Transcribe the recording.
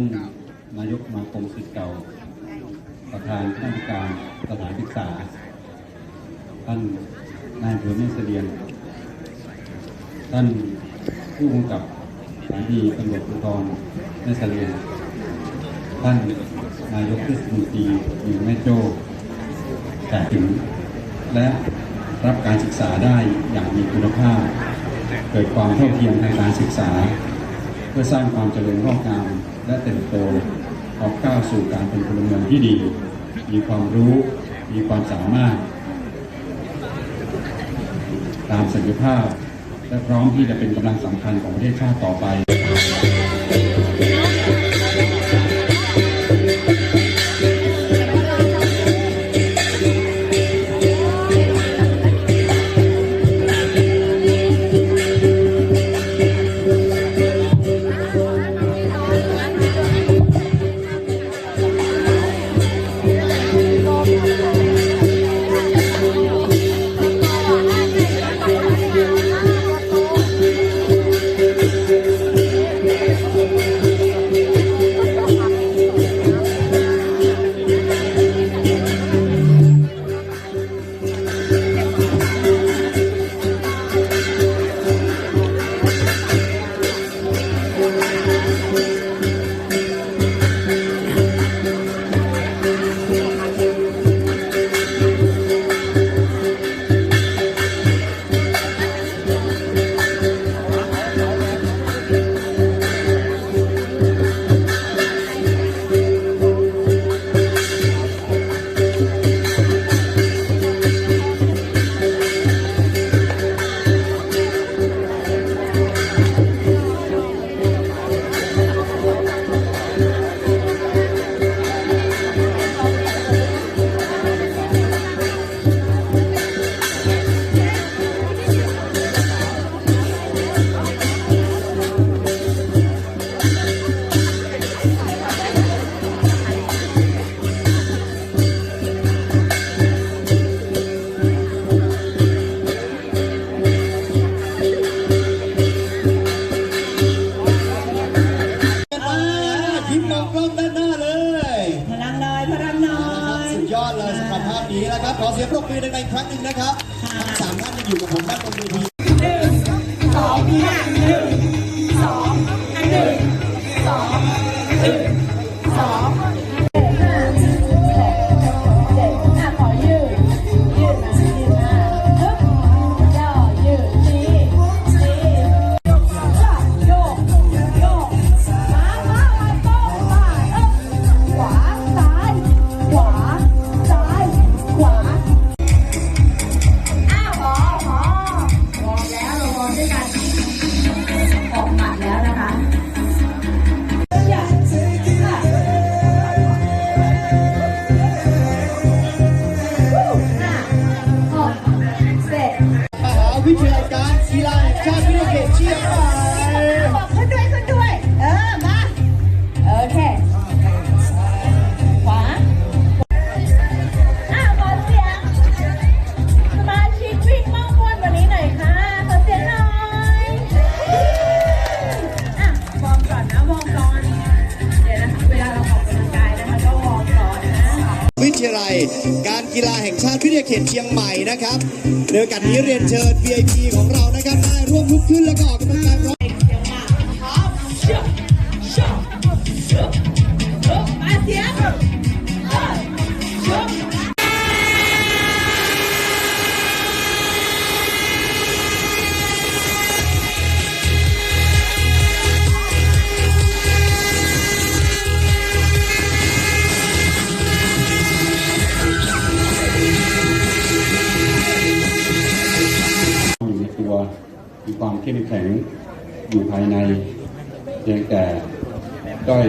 านนายกสมาคมศิษย์เก่า ประธานคณะกรรมการสถานศึกษา ท่านนายอำเภอแม่เสลียงท่านผู้กำกับสถานีตำรวจภูธรแม่เสลียงท่านนายกเทศมนตรีหญิงแม่โจ้แต่ถึง และรับการศึกษาได้อย่างมีคุณภาพ เกิดความเท่าเทียมทางการศึกษา เพื่อสร้างความเจริญงอกงามและเติบโตออกก้าวสู่การเป็นพลเมืองที่ดี มีความรู้มีความสามารถ ตามศักยภาพ และพร้อมที่จะเป็นกำลังสำคัญของประเทศชาติต่อไป สุดยอดเลยสำหรับภาพนี้นะครับขอเสียงปรบมือในอีกครั้งหนึ่งนะครับทั้งสามท่านจะอยู่กับผมด้านบนเวที ทยาลัย การกีฬาแห่งชาติวิทยาเขตเชียงใหม่นะครับในโอกันนี้เรียนเชิญ VIP ของเรานะครับได้ร่วมลุกขึ้นแล้วก็ออกกำลังกายพร้อม ความเข้มแข็งอยู่ภายใน เพียงแต่ด้อย